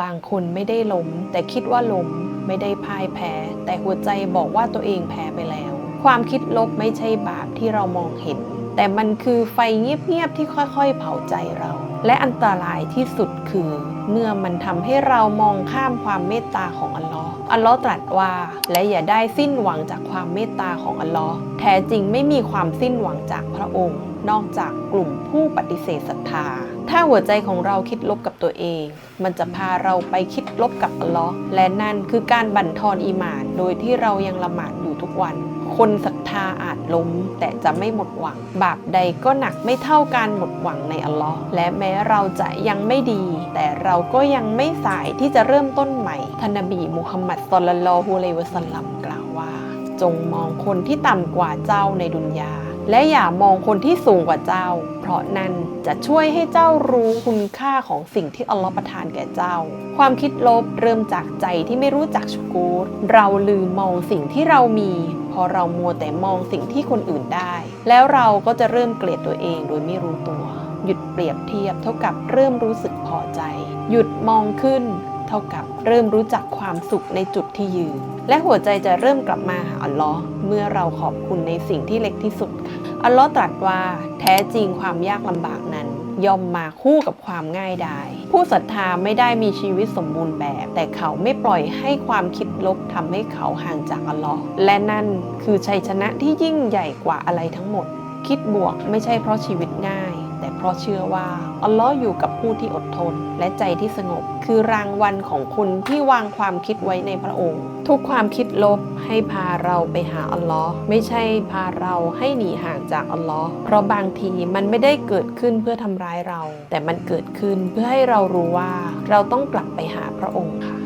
บางคนไม่ได้ล้ม แต่คิดว่าล้มไม่ได้พ่ายแพ้ แต่หัวใจบอกว่าตัวเองแพ้ไปแล้ว ความคิดลบไม่ใช่บาปที่เรามองเห็น แต่มันคือไฟเงียบๆที่ค่อยๆ เผาใจเรา และอันตรายที่สุดคือ เมื่อมันทำให้เรามองข้ามความเมตตาของอัลลอฮ์อัลลอฮ์ตรัสว่า และอย่าได้สิ้นหวังจากความเมตตาของอัลลอฮ์แท้จริงไม่มีความสิ้นหวังจากพระองค์ นอกจากกลุ่มผู้ปฏิเสธศรัทธา ถ้าหัวใจของเราคิดลบกับตัวเอง มันจะพาเราไปคิดลบกับอัลลอฮ์และนั่นคือการบั่นทอนอีหมาน โดยที่เรายังละหมาดอยู่ทุกวัน คนศรัทธาอาจล้ม แต่จะไม่หมดหวัง บาปใดก็หนักไม่เท่าการหมดหวังในอัลลอฮ์และแม้เราจะยังไม่ดี แต่เราก็ยังไม่สายที่จะเริ่มต้นใหม่ท่านนบีมุฮัมมัดศ็อลลัลฮุอะลัยฮิวะสัลลัมกล่าวว่า จงมองคนที่ต่ำกว่าเจ้าในดุนยา และอย่ามองคนที่สูงกว่าเจ้า เพราะนั่นจะช่วยให้เจ้ารู้คุณค่าของสิ่งที่อัลลอฮ์ประทานแก่เจ้า ความคิดลบเริ่มจากใจที่ไม่รู้จักชุกูรเราลืมมองสิ่งที่เรามี พอเรามัวแต่มองสิ่งที่คนอื่นได้ แล้วเราก็จะเริ่มเกลียดตัวเองโดยไม่รู้ตัว หยุดเปรียบเทียบเท่ากับเริ่มรู้สึกพอใจ หยุดมองขึ้น เท่ากับเริ่มรู้จักความสุขในจุดที่ยืน และหัวใจจะเริ่มกลับมาหาอัลลอฮ์เมื่อเราขอบคุณในสิ่งที่เล็กที่สุดอัลลอฮ์ตรัสว่าแท้จริงความยากลำบากนั้น ย่อมมาคู่กับความง่ายดาย ผู้ศรัทธาไม่ได้มีชีวิตสมบูรณ์แบบ แต่เขาไม่ปล่อยให้ความคิดลบทำให้เขาห่างจากอัลลอฮ์และนั่นคือชัยชนะที่ยิ่งใหญ่กว่าอะไรทั้งหมด คิดบวกไม่ใช่เพราะชีวิตง่าย เพราะเชื่อว่า อัลลอฮ์อยู่กับผู้ที่อดทน และใจที่สงบ คือรางวัลของคุณที่วางความคิดไว้ในพระองค์ ทุกความคิดลบให้พาเราไปหาอัลลอฮ์ไม่ใช่พาเราให้หนีห่างจากอัลลอฮ์เพราะบางทีมันไม่ได้เกิดขึ้นเพื่อทำร้ายเรา แต่มันเกิดขึ้นเพื่อให้เรารู้ว่าเราต้องกลับไปหาพระองค์ค่ะ